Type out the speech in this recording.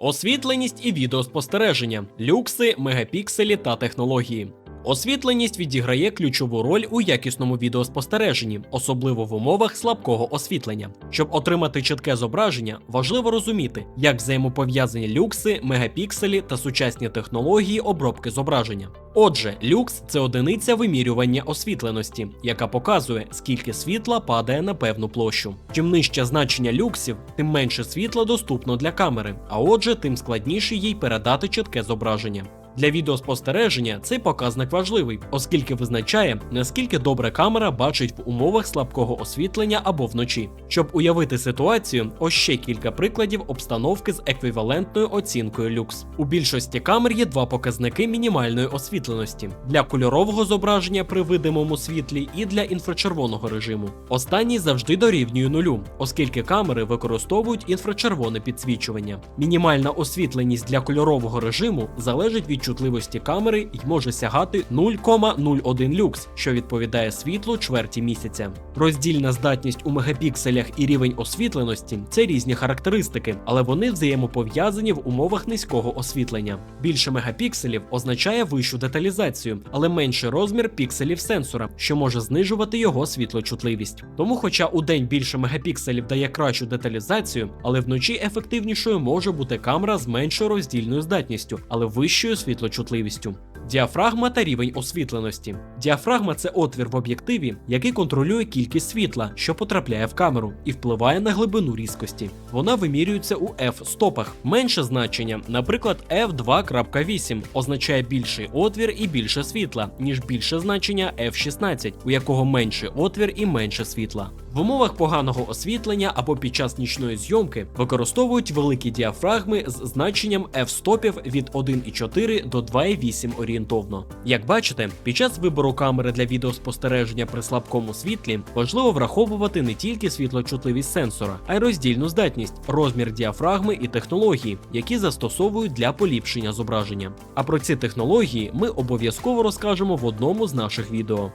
Освітленість і відеоспостереження, люкси, мегапікселі та технології. Освітленість відіграє ключову роль у якісному відеоспостереженні, особливо в умовах слабкого освітлення. Щоб отримати чітке зображення, важливо розуміти, як взаємопов'язані люкси, мегапікселі та сучасні технології обробки зображення. Отже, люкс це одиниця вимірювання освітленості, яка показує, скільки світла падає на певну площу. Чим нижче значення люксів, тим менше світла доступно для камери, а отже, тим складніше їй передати чітке зображення. Для відеоспостереження цей показник важливий, оскільки визначає, наскільки добре камера бачить в умовах слабкого освітлення або вночі. Щоб уявити ситуацію, ось ще кілька прикладів обстановки з еквівалентною оцінкою люкс. У більшості камер є два показники мінімальної освітленості для кольорового зображення при видимому світлі і для інфрачервоного режиму. Останній завжди дорівнює нулю, оскільки камери використовують інфрачервоне підсвічування. Мінімальна освітленість для кольорового режиму залежить від чутливості камери і може сягати 0,01 люкс, що відповідає світлу чверті місяця. Роздільна здатність у мегапікселях і рівень освітленості це різні характеристики, але вони взаємопов'язані в умовах низького освітлення. Більше мегапікселів означає вищу деталізацію, але менший розмір пікселів сенсора, що може знижувати його світлочутливість. Тому, хоча у день більше мегапікселів дає кращу деталізацію, але вночі ефективнішою може бути камера з меншою роздільною здатністю, але вищою світлочутливістю. Діафрагма та рівень освітленості. Діафрагма це отвір в об'єктиві, який контролює кількість світла, що потрапляє в камеру, і впливає на глибину різкості. Вона вимірюється у f-стопах. Менше значення, наприклад, f2.8, означає більший отвір і більше світла, ніж більше значення f16, у якого менший отвір і менше світла. В умовах поганого освітлення або під час нічної зйомки використовують великі діафрагми з значенням f-стопів від 1,4 до 2,8 орієнтовно. Як бачите, під час вибору камери для відеоспостереження при слабкому світлі важливо враховувати не тільки світлочутливість сенсора, а й роздільну здатність, розмір діафрагми і технології, які застосовують для поліпшення зображення. А про ці технології ми обов'язково розкажемо в одному з наших відео.